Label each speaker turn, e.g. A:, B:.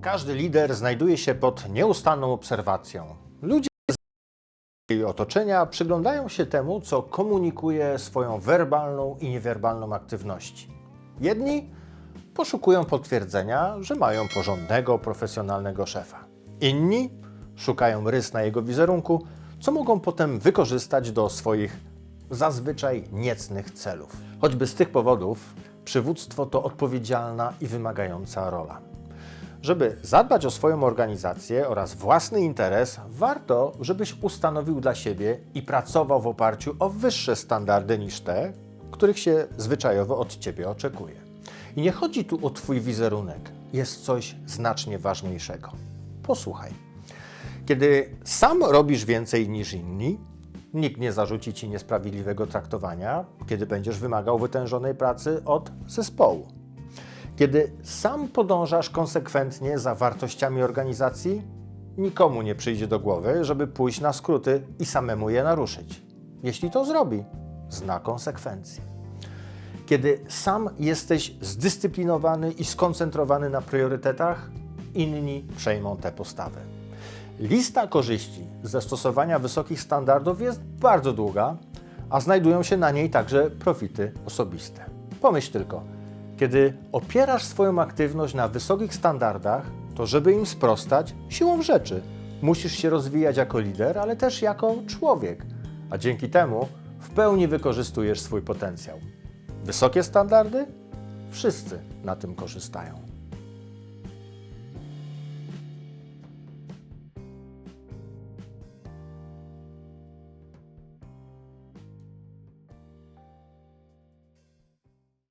A: Każdy lider znajduje się pod nieustanną obserwacją. Ludzie z jej otoczenia przyglądają się temu, co komunikuje swoją werbalną i niewerbalną aktywności. Jedni poszukują potwierdzenia, że mają porządnego, profesjonalnego szefa. Inni szukają rys na jego wizerunku, co mogą potem wykorzystać do swoich zazwyczaj niecnych celów. Choćby z tych powodów przywództwo to odpowiedzialna i wymagająca rola. Żeby zadbać o swoją organizację oraz własny interes, warto, żebyś ustanowił dla siebie i pracował w oparciu o wyższe standardy niż te, których się zwyczajowo od ciebie oczekuje. I nie chodzi tu o Twój wizerunek, jest coś znacznie ważniejszego. Posłuchaj. Kiedy sam robisz więcej niż inni, nikt nie zarzuci ci niesprawiedliwego traktowania, kiedy będziesz wymagał wytężonej pracy od zespołu. Kiedy sam podążasz konsekwentnie za wartościami organizacji, nikomu nie przyjdzie do głowy, żeby pójść na skróty i samemu je naruszyć. Jeśli to zrobi, zna konsekwencje. Kiedy sam jesteś zdyscyplinowany i skoncentrowany na priorytetach, inni przejmą tę postawę. Lista korzyści ze stosowania wysokich standardów jest bardzo długa, a znajdują się na niej także profity osobiste. Pomyśl tylko, kiedy opierasz swoją aktywność na wysokich standardach, to żeby im sprostać, siłą rzeczy musisz się rozwijać jako lider, ale też jako człowiek, a dzięki temu w pełni wykorzystujesz swój potencjał. Wysokie standardy? Wszyscy na tym korzystają.